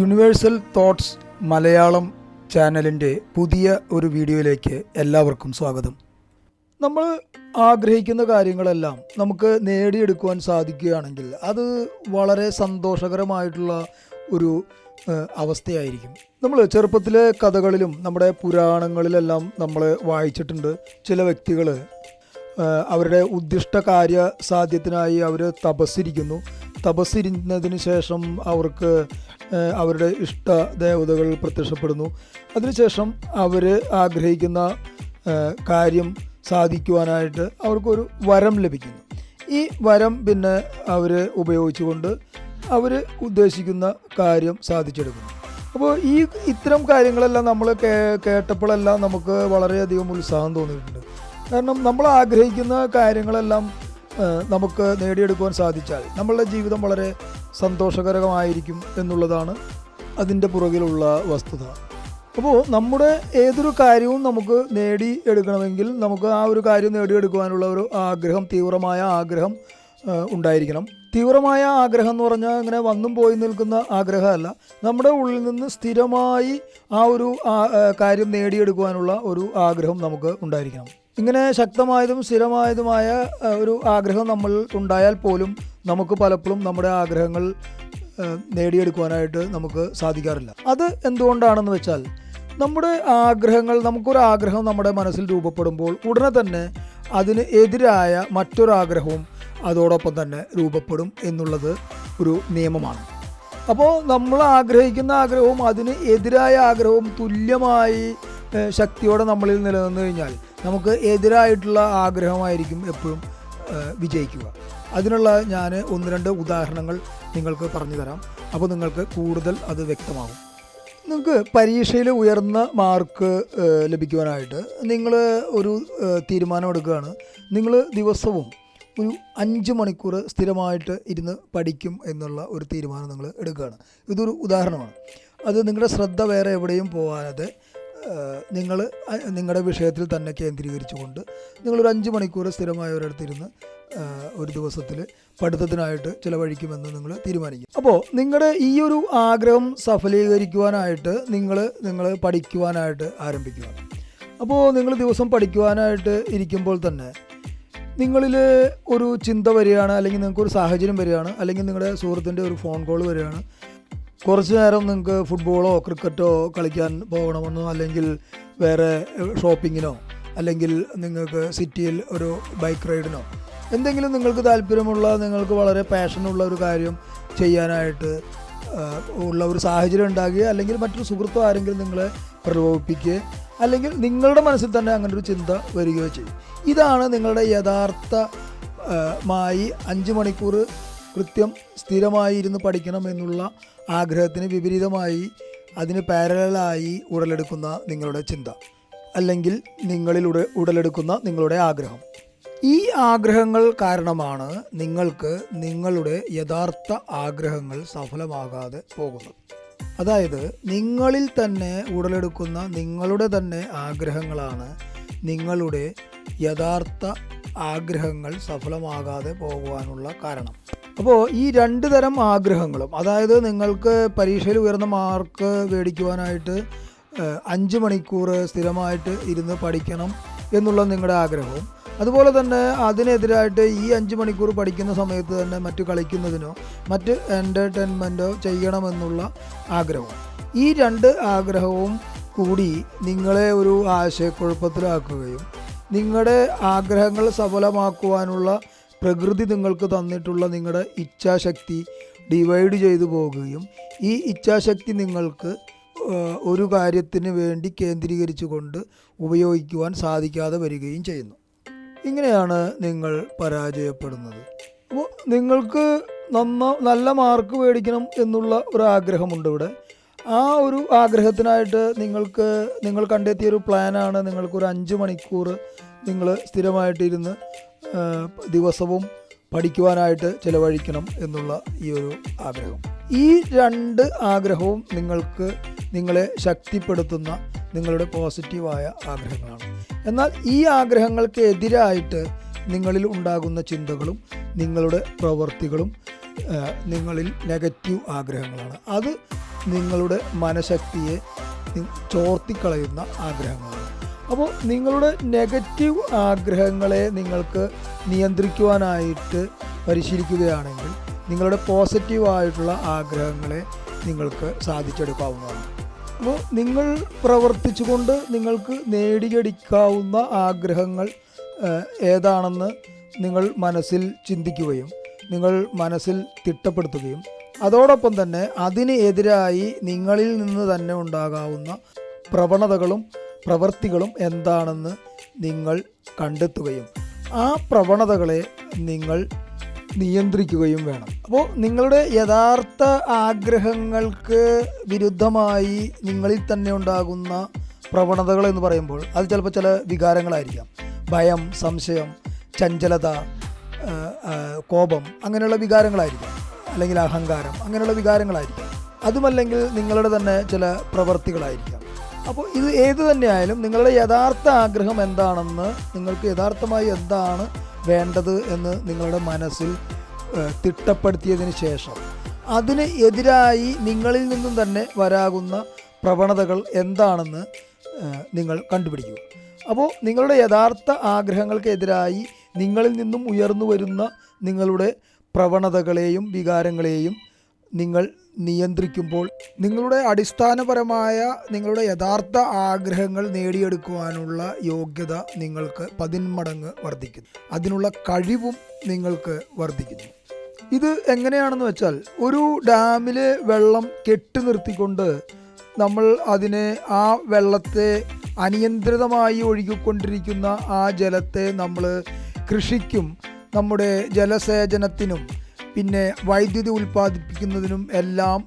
Universal thoughts Malayalam ചാനലിന്റെ പുതിയ ഒരു വീഡിയോയിലേക്ക് എല്ലാവർക്കും സ്വാഗതം. നമ്മൾ ആഗ്രഹിക്കുന്ന കാര്യങ്ങളെല്ലാം നമുക്ക് നേടിയെടുക്കുവാൻ സാധിക്കുകയാണെങ്കിൽ അത് വളരെ സന്തോഷകരമായിട്ടുള്ള ഒരു അവസ്ഥയായിരിക്കും. നമ്മൾ ചെറുപ്പത്തിലെ കഥകളിലും നമ്മുടെ പുരാണങ്ങളിലെല്ലാം നമ്മൾ വായിച്ചിട്ടുണ്ട്. ചില വ്യക്തികൾ അവരുടെ ഉദ്ദിഷ്ട കാര്യ സാധ്യത്തിനായി അവർ തപസ്സിരിക്കുന്നു. തപസ്സിരുന്നതിന് ശേഷം അവർക്ക് അവരുടെ ഇഷ്ട ദേവതകൾ പ്രത്യക്ഷപ്പെടുന്നു. അതിനുശേഷം അവർ ആഗ്രഹിക്കുന്ന കാര്യം സാധിക്കുവാനായിട്ട് അവർക്കൊരു വരം ലഭിക്കുന്നു. ഈ വരം പിന്നെ അവർ ഉപയോഗിച്ചുകൊണ്ട് അവർ ഉദ്ദേശിക്കുന്ന കാര്യം സാധിച്ചെടുക്കുന്നു. അപ്പോൾ ഈ ഇത്തരം കാര്യങ്ങളെല്ലാം നമ്മൾ കേ കേട്ടപ്പോഴെല്ലാം നമുക്ക് വളരെയധികം ഉത്സാഹം തോന്നിയിട്ടുണ്ട്. കാരണം നമ്മൾ ആഗ്രഹിക്കുന്ന കാര്യങ്ങളെല്ലാം നമുക്ക് നേടിയെടുക്കുവാൻ സാധിച്ചാൽ നമ്മളുടെ ജീവിതം വളരെ സന്തോഷകരമായിരിക്കും എന്നുള്ളതാണ് അതിന്റെ പുറകിലുള്ള വസ്തുത. അപ്പോൾ നമ്മുടെ ഏതൊരു കാര്യവും നമുക്ക് നേടിയെടുക്കണമെങ്കിൽ നമുക്ക് ആ ഒരു കാര്യം നേടിയെടുക്കുവാനുള്ള ഒരു ആഗ്രഹം തീവ്രമായ ആഗ്രഹം ഉണ്ടായിരിക്കണം. തീവ്രമായ ആഗ്രഹം എന്ന് പറഞ്ഞാൽ അങ്ങനെ വന്നും പോയി നിൽക്കുന്ന ആഗ്രഹമല്ല. നമ്മുടെ ഉള്ളിൽ നിന്ന് സ്ഥിരമായി ആ ഒരു കാര്യം നേടിയെടുക്കുവാനുള്ള ഒരു ആഗ്രഹം നമുക്ക് ഉണ്ടായിരിക്കണം. ഇങ്ങനെ ശക്തമായതും സ്ഥിരമായതുമായ ഒരു ആഗ്രഹം നമ്മൾ ഉണ്ടായാൽ പോലും നമുക്ക് പലപ്പോഴും നമ്മുടെ ആഗ്രഹങ്ങൾ നേടിയെടുക്കുവാനായിട്ട് നമുക്ക് സാധിക്കാറില്ല. അത് എന്തുകൊണ്ടാണെന്ന് വെച്ചാൽ നമ്മുടെ ആഗ്രഹങ്ങൾ നമുക്കൊരു ആഗ്രഹം നമ്മുടെ മനസ്സിൽ രൂപപ്പെടുമ്പോൾ ഉടനെ തന്നെ അതിന് എതിരായ മറ്റൊരാഗ്രഹവും അതോടൊപ്പം തന്നെ രൂപപ്പെടും എന്നുള്ളത് ഒരു നിയമമാണ്. അപ്പോൾ നമ്മൾ ആഗ്രഹിക്കുന്ന ആഗ്രഹവും അതിന് എതിരായ ആഗ്രഹവും തുല്യമായി ശക്തിയോടെ നമ്മളിൽ നിലനിന്ന് കഴിഞ്ഞാൽ നമുക്ക് എതിരായിട്ടുള്ള ആഗ്രഹമായിരിക്കും എപ്പോഴും വിജയിക്കുക. അതിനുള്ള ഞാൻ ഒന്ന് രണ്ട് ഉദാഹരണങ്ങൾ നിങ്ങൾക്ക് പറഞ്ഞു തരാം. അപ്പോൾ നിങ്ങൾക്ക് കൂടുതൽ അത് വ്യക്തമാകും നിങ്ങൾക്ക് പരീക്ഷയിൽ ഉയർന്ന മാർക്ക് ലഭിക്കുവാനായിട്ട് നിങ്ങൾ ഒരു തീരുമാനമെടുക്കുകയാണ്. നിങ്ങൾ ദിവസവും ഒരു അഞ്ച് മണിക്കൂർ സ്ഥിരമായിട്ട് ഇരുന്ന് പഠിക്കും എന്നുള്ള ഒരു തീരുമാനം നിങ്ങൾ എടുക്കുകയാണ്. ഇതൊരു ഉദാഹരണമാണ്. അത് നിങ്ങളുടെ ശ്രദ്ധ വേറെ എവിടെയും പോകാതെ നിങ്ങൾ നിങ്ങളുടെ വിഷയത്തിൽ തന്നെ കേന്ദ്രീകരിച്ചുകൊണ്ട് നിങ്ങളൊരു അഞ്ച് മണിക്കൂർ സ്ഥിരമായ ഒരിടത്തിരുന്ന് ഒരു ദിവസത്തിൽ പഠിത്തത്തിനായിട്ട് ചിലവഴിക്കുമെന്ന് നിങ്ങൾ തീരുമാനിക്കും. അപ്പോൾ നിങ്ങളുടെ ഈ ഒരു ആഗ്രഹം സഫലീകരിക്കുവാനായിട്ട് നിങ്ങൾ നിങ്ങൾ പഠിക്കുവാനായിട്ട് ആരംഭിക്കുക. അപ്പോൾ നിങ്ങൾ ദിവസം പഠിക്കുവാനായിട്ട് ഇരിക്കുമ്പോൾ തന്നെ നിങ്ങളിൽ ഒരു ചിന്ത വരികയാണ് അല്ലെങ്കിൽ നിങ്ങൾക്ക് ഒരു സാഹചര്യം വരികയാണ് അല്ലെങ്കിൽ നിങ്ങളുടെ സുഹൃത്തിന്റെ ഒരു ഫോൺ കോൾ വരികയാണ് കുറച്ച് നേരം നിങ്ങൾക്ക് ഫുട്ബോളോ ക്രിക്കറ്റോ കളിക്കാൻ പോകണമെന്നോ അല്ലെങ്കിൽ വേറെ ഷോപ്പിങ്ങിനോ അല്ലെങ്കിൽ നിങ്ങൾക്ക് സിറ്റിയിൽ ഒരു ബൈക്ക് റൈഡിനോ എന്തെങ്കിലും നിങ്ങൾക്ക് താല്പര്യമുള്ള നിങ്ങൾക്ക് വളരെ പാഷനുള്ള ഒരു കാര്യം ചെയ്യാനായിട്ട് ഉള്ള ഒരു സാഹചര്യം ഉണ്ടാകുക അല്ലെങ്കിൽ മറ്റൊരു സുഹൃത്തോ ആരെങ്കിലും നിങ്ങളെ പ്രലോഭിപ്പിക്കുക അല്ലെങ്കിൽ നിങ്ങളുടെ മനസ്സിൽ തന്നെ അങ്ങനെ ഒരു ചിന്ത വരികയോ ചെയ്യും. ഇതാണ് നിങ്ങളുടെ യഥാർത്ഥമായി അഞ്ച് മണിക്കൂർ കൃത്യം സ്ഥിരമായി ഇരുന്ന് പഠിക്കണം എന്നുള്ള ആഗ്രഹത്തിന് വിപരീതമായി അതിന് പാരലായി ഉടലെടുക്കുന്ന നിങ്ങളുടെ ചിന്ത അല്ലെങ്കിൽ നിങ്ങളിലൂടെ ഉടലെടുക്കുന്ന നിങ്ങളുടെ ആഗ്രഹം. ഈ ആഗ്രഹങ്ങൾ കാരണമാണ് നിങ്ങൾക്ക് നിങ്ങളുടെ യഥാർത്ഥ ആഗ്രഹങ്ങൾ സഫലമാകാതെ പോകുന്നത്. അതായത് നിങ്ങളിൽ തന്നെ ഉടലെടുക്കുന്ന നിങ്ങളുടെ തന്നെ ആഗ്രഹങ്ങളാണ് നിങ്ങളുടെ യഥാർത്ഥ ആഗ്രഹങ്ങൾ സഫലമാകാതെ പോകുവാനുള്ള കാരണം. അപ്പോൾ ഈ രണ്ട് തരം ആഗ്രഹങ്ങളും അതായത് നിങ്ങൾക്ക് പരീക്ഷയിൽ ഉയർന്ന മാർക്ക് മേടിക്കുവാനായിട്ട് അഞ്ച് മണിക്കൂർ സ്ഥിരമായിട്ട് ഇരുന്ന് പഠിക്കണം എന്നുള്ള നിങ്ങളുടെ ആഗ്രഹവും അതുപോലെ തന്നെ അതിനെതിരായിട്ട് ഈ അഞ്ച് മണിക്കൂർ പഠിക്കുന്ന സമയത്ത് തന്നെ മറ്റു കളിക്കുന്നതിനോ മറ്റ് എന്റർടൈൻമെന്റോ ചെയ്യണമെന്നുള്ള ആഗ്രഹവും. ഈ രണ്ട് ആഗ്രഹവും കൂടി നിങ്ങളെ ഒരു ആശയക്കുഴപ്പത്തിലാക്കുകയും നിങ്ങളുടെ ആഗ്രഹങ്ങൾ സഫലമാക്കുവാനുള്ള പ്രകൃതി നിങ്ങൾക്ക് തന്നിട്ടുള്ള നിങ്ങളുടെ ഇച്ഛാശക്തി ഡിവൈഡ് ചെയ്തു പോകുകയും ഈ ഇച്ഛാശക്തി നിങ്ങൾക്ക് ഒരു കാര്യത്തിന് വേണ്ടി കേന്ദ്രീകരിച്ചുകൊണ്ട് ഉപയോഗിക്കുവാൻ സാധിക്കാതെ വരികയും ചെയ്യുന്നു. ഇങ്ങനെയാണ് നിങ്ങൾ പരാജയപ്പെടുന്നത്. അപ്പോൾ നിങ്ങൾക്ക് നന്ന നല്ല മാർക്ക് മേടിക്കണം എന്നുള്ള ഒരു ആഗ്രഹമുണ്ട് ഇവിടെ. ആ ഒരു ആഗ്രഹത്തിനായിട്ട് നിങ്ങൾക്ക് നിങ്ങൾ കണ്ടെത്തിയ ഒരു പ്ലാനാണ് നിങ്ങൾക്കൊരു അഞ്ച് മണിക്കൂർ നിങ്ങൾ സ്ഥിരമായിട്ടിരുന്ന് ദിവസവും പഠിക്കുവാനായിട്ട് ചിലവഴിക്കണം എന്നുള്ള ഈ ഒരു ആഗ്രഹം. ഈ രണ്ട് ആഗ്രഹവും നിങ്ങൾക്ക് നിങ്ങളെ ശക്തിപ്പെടുത്തുന്ന നിങ്ങളുടെ പോസിറ്റീവായ ആഗ്രഹങ്ങളാണ്. എന്നാൽ ഈ ആഗ്രഹങ്ങൾക്ക് എതിരായിട്ട് നിങ്ങളിൽ ഉണ്ടാകുന്ന ചിന്തകളും നിങ്ങളുടെ പ്രവൃത്തികളും നിങ്ങളിൽ നെഗറ്റീവ് ആഗ്രഹങ്ങളാണ്. അത് നിങ്ങളുടെ മനഃശക്തിയെ ചോർത്തിക്കളയുന്ന ആഗ്രഹങ്ങളാണ്. അപ്പോൾ നിങ്ങളുടെ നെഗറ്റീവ് ആഗ്രഹങ്ങളെ നിങ്ങൾക്ക് നിയന്ത്രിക്കുവാനായിട്ട് പരിശീലിക്കുകയാണെങ്കിൽ നിങ്ങളുടെ പോസിറ്റീവായിട്ടുള്ള ആഗ്രഹങ്ങളെ നിങ്ങൾക്ക് സാധിച്ചെടുക്കാവുന്നതാണ്. അപ്പോൾ നിങ്ങൾ പ്രവർത്തിച്ചുകൊണ്ട് നിങ്ങൾക്ക് നേടിയെടുക്കാവുന്ന ആഗ്രഹങ്ങൾ ഏതാണെന്ന് നിങ്ങൾ മനസ്സിൽ ചിന്തിക്കുകയും നിങ്ങൾ മനസ്സിൽ തിട്ടപ്പെടുത്തുകയും അതോടൊപ്പം തന്നെ അതിന് എതിരായി നിങ്ങളിൽ നിന്ന് തന്നെ ഉണ്ടാകാവുന്ന പ്രവണതകളും പ്രവൃത്തികളും എന്താണെന്ന് നിങ്ങൾ കണ്ടെത്തുകയും ആ പ്രവണതകളെ നിങ്ങൾ നിയന്ത്രിക്കുകയും വേണം. അപ്പോൾ നിങ്ങളുടെ യഥാർത്ഥ ആഗ്രഹങ്ങൾക്ക് വിരുദ്ധമായി നിങ്ങളിൽ തന്നെ ഉണ്ടാകുന്ന പ്രവണതകൾ എന്ന് പറയുമ്പോൾ അത് ചിലപ്പോൾ ചില വികാരങ്ങളായിരിക്കാം. ഭയം സംശയം ചഞ്ചലത കോപം അങ്ങനെയുള്ള വികാരങ്ങളായിരിക്കാം. അല്ലെങ്കിൽ അഹങ്കാരം അങ്ങനെയുള്ള വികാരങ്ങളായിരിക്കാം. അതുമല്ലെങ്കിൽ നിങ്ങളുടെ തന്നെ ചില പ്രവർത്തികളായിരിക്കാം. അപ്പോൾ ഇത് ഏത് തന്നെയായാലും നിങ്ങളുടെ യഥാർത്ഥ ആഗ്രഹം എന്താണെന്ന് നിങ്ങൾക്ക് യഥാർത്ഥമായി എന്താണ് വേണ്ടത് എന്ന് നിങ്ങളുടെ മനസ്സിൽ തിട്ടപ്പെടുത്തിയതിന് ശേഷം അതിന് എതിരായി നിങ്ങളിൽ നിന്നും തന്നെ വരാകുന്ന പ്രവണതകൾ എന്താണെന്ന് നിങ്ങൾ കണ്ടുപിടിക്കുക. അപ്പോൾ നിങ്ങളുടെ യഥാർത്ഥ ആഗ്രഹങ്ങൾക്കെതിരായി നിങ്ങളിൽ നിന്നും ഉയർന്നു വരുന്ന നിങ്ങളുടെ പ്രവണതകളെയും വികാരങ്ങളെയും നിങ്ങൾ നിയന്ത്രിക്കുമ്പോൾ നിങ്ങളുടെ അടിസ്ഥാനപരമായ നിങ്ങളുടെ യഥാർത്ഥ ആഗ്രഹങ്ങൾ നേടിയെടുക്കുവാനുള്ള യോഗ്യത നിങ്ങൾക്ക് പതിന്മടങ്ങ് വർദ്ധിക്കുന്നു. അതിനുള്ള കഴിവും നിങ്ങൾക്ക് വർദ്ധിക്കുന്നു. ഇത് എങ്ങനെയാണെന്ന് വെച്ചാൽ ഒരു ഡാമിലെ വെള്ളം കെട്ടി നിർത്തിക്കൊണ്ട് നമ്മൾ അതിനെ ആ വെള്ളത്തെ അനിയന്ത്രിതമായി ഒഴുകിക്കൊണ്ടിരിക്കുന്ന ആ ജലത്തെ നമ്മൾ കൃഷിക്കും നമ്മുടെ ജലസേചനത്തിനും പിന്നെ വൈദ്യുതി ഉൽപ്പാദിപ്പിക്കുന്നതിനും എല്ലാം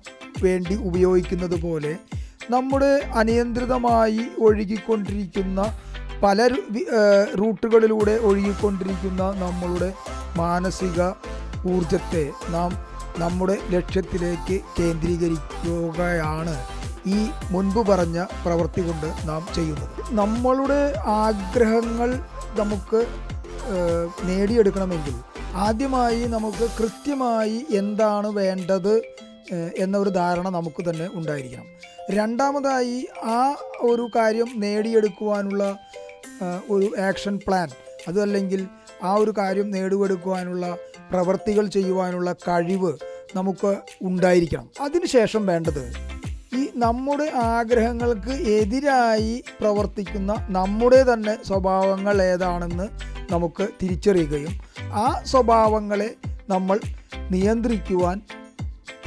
വേണ്ടി ഉപയോഗിക്കുന്നത് പോലെ നമ്മുടെ അനിയന്ത്രിതമായി ഒഴുകിക്കൊണ്ടിരിക്കുന്ന പല റൂട്ടുകളിലൂടെ ഒഴുകിക്കൊണ്ടിരിക്കുന്ന നമ്മളുടെ മാനസിക ഊർജത്തെ നാം നമ്മുടെ ലക്ഷ്യത്തിലേക്ക് കേന്ദ്രീകരിക്കുകയാണ് ഈ മുൻപ് പറഞ്ഞ പ്രവൃത്തി കൊണ്ട് നാം ചെയ്യുന്നത്. നമ്മളുടെ ആഗ്രഹങ്ങൾ നമുക്ക് നേടിയെടുക്കണമെങ്കിൽ ആദ്യമായി നമുക്ക് കൃത്യമായി എന്താണ് വേണ്ടത് എന്നൊരു ധാരണ നമുക്ക് തന്നെ ഉണ്ടായിരിക്കണം. രണ്ടാമതായി ആ ഒരു കാര്യം നേടിയെടുക്കുവാനുള്ള ഒരു ആക്ഷൻ പ്ലാൻ അതല്ലെങ്കിൽ ആ ഒരു കാര്യം നേടിയെടുക്കുവാനുള്ള പ്രവർത്തികൾ ചെയ്യുവാനുള്ള കഴിവ് നമുക്ക് ഉണ്ടായിരിക്കണം. അതിനുശേഷം വേണ്ടത് ഈ നമ്മുടെ ആഗ്രഹങ്ങൾക്ക് എതിരായി പ്രവർത്തിക്കുന്ന നമ്മുടെ തന്നെ സ്വഭാവങ്ങൾ ഏതാണെന്ന് നമുക്ക് തിരിച്ചറിയുകയും ആ സ്വഭാവങ്ങളെ നമ്മൾ നിയന്ത്രിക്കുവാൻ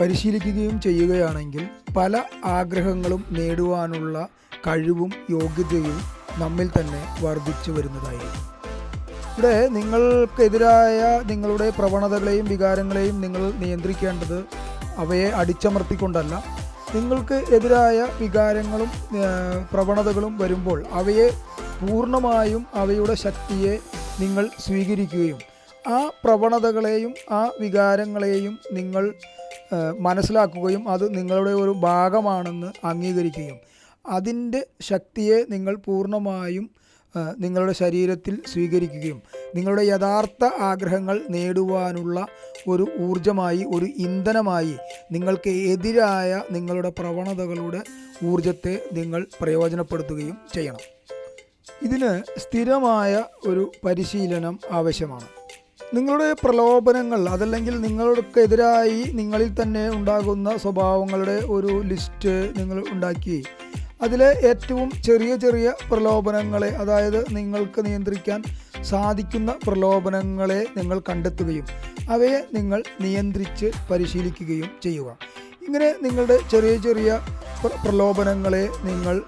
പരിശീലിക്കുകയും ചെയ്യുകയാണെങ്കിൽ പല ആഗ്രഹങ്ങളും നേടുവാനുള്ള കഴിവും യോഗ്യതയും നമ്മിൽ തന്നെ വർദ്ധിച്ചു വരുന്നതായിരിക്കും. ഇവിടെ നിങ്ങൾക്കെതിരായ നിങ്ങളുടെ പ്രവണതകളെയും വികാരങ്ങളെയും നിങ്ങൾ നിയന്ത്രിക്കേണ്ടത് അവയെ അടിച്ചമർത്തിക്കൊണ്ടല്ല. നിങ്ങൾക്ക് എതിരായ വികാരങ്ങളും പ്രവണതകളും വരുമ്പോൾ അവയെ പൂർണമായും അവയുടെ ശക്തിയെ നിങ്ങൾ സ്വീകരിക്കുകയും ആ പ്രവണതകളെയും ആ വികാരങ്ങളെയും നിങ്ങൾ മനസ്സിലാക്കുകയും അത് നിങ്ങളുടെ ഒരു ഭാഗമാണെന്ന് അംഗീകരിക്കുകയും അതിന്റെ ശക്തിയെ നിങ്ങൾ പൂർണമായും നിങ്ങളുടെ ശരീരത്തിൽ സ്വീകരിക്കുകയും നിങ്ങളുടെ യഥാർത്ഥ ആഗ്രഹങ്ങൾ നേടുവാനുള്ള ഒരു ഊർജമായി ഒരു ഇന്ധനമായി നിങ്ങൾക്ക് എതിരായ നിങ്ങളുടെ പ്രവണതകളുടെ ഊർജത്തെ നിങ്ങൾ പ്രയോജനപ്പെടുത്തുകയും ചെയ്യണം. ഇതിന് സ്ഥിരമായ ഒരു പരിശീലനം ആവശ്യമാണ്. നിങ്ങളുടെ പ്രലോഭനങ്ങൾ അതല്ലെങ്കിൽ നിങ്ങൾക്കെതിരായി നിങ്ങളിൽ തന്നെ ഉണ്ടാകുന്ന സ്വഭാവങ്ങളുടെ ഒരു ലിസ്റ്റ് നിങ്ങൾ ഉണ്ടാക്കി. അതിലെ ഏറ്റവും ചെറിയ ചെറിയ പ്രലോഭനങ്ങളെ അതായത് നിങ്ങൾക്ക് നിയന്ത്രിക്കാൻ സാധിക്കുന്ന പ്രലോഭനങ്ങളെ നിങ്ങൾ കണ്ടെത്തുകയും അവയെ നിങ്ങൾ നിയന്ത്രിച്ച് പരിശീലിക്കുകയും ചെയ്യുക. ഇങ്ങനെ നിങ്ങളുടെ ചെറിയ ചെറിയ പ്രലോഭനങ്ങളെ നിങ്ങൾ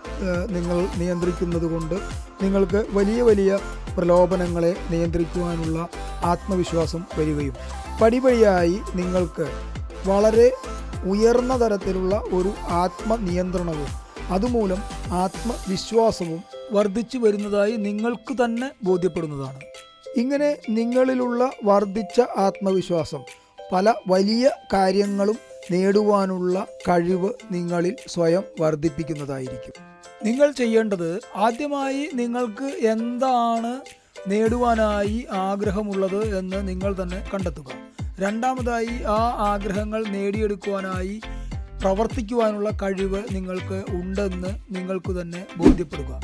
നിങ്ങൾ നിയന്ത്രിക്കുന്നത് കൊണ്ട് നിങ്ങൾക്ക് വലിയ വലിയ പ്രലോഭനങ്ങളെ നിയന്ത്രിക്കുവാനുള്ള ആത്മവിശ്വാസം വരികയും പടിപടിയായി നിങ്ങൾക്ക് വളരെ ഉയർന്ന തരത്തിലുള്ള ഒരു ആത്മനിയന്ത്രണവും അതുമൂലം ആത്മവിശ്വാസവും വർദ്ധിച്ചു വരുന്നതായി നിങ്ങൾക്ക് തന്നെ ബോധ്യപ്പെടുന്നതാണ്. ഇങ്ങനെ നിങ്ങളിലുള്ള വർദ്ധിച്ച ആത്മവിശ്വാസം പല വലിയ കാര്യങ്ങളും നേടുവാനുള്ള കഴിവ് നിങ്ങളിൽ സ്വയം വർദ്ധിപ്പിക്കുന്നതായിരിക്കും. നിങ്ങൾ ചെയ്യേണ്ടത് ആദ്യമായി നിങ്ങൾക്ക് എന്താണ് നേടുവാനായി ആഗ്രഹമുള്ളത് എന്ന് നിങ്ങൾ തന്നെ കണ്ടെത്തുക. രണ്ടാമതായി ആ ആഗ്രഹങ്ങൾ നേടിയെടുക്കുവാനായി പ്രവർത്തിക്കുവാനുള്ള കഴിവ് നിങ്ങൾക്ക് ഉണ്ടെന്ന് നിങ്ങൾക്ക് തന്നെ ബോധ്യപ്പെടുക.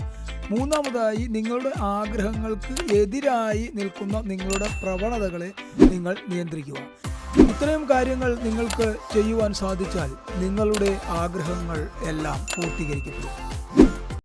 മൂന്നാമതായി നിങ്ങളുടെ ആഗ്രഹങ്ങൾക്ക് എതിരായി നിൽക്കുന്ന നിങ്ങളുടെ പ്രവണതകളെ നിങ്ങൾ നിയന്ത്രിക്കുക. ഇത്രയും കാര്യങ്ങൾ നിങ്ങൾക്ക് ചെയ്യുവാൻ സാധിച്ചാൽ നിങ്ങളുടെ ആഗ്രഹങ്ങൾ എല്ലാം പൂർത്തീകരിക്കപ്പെടും.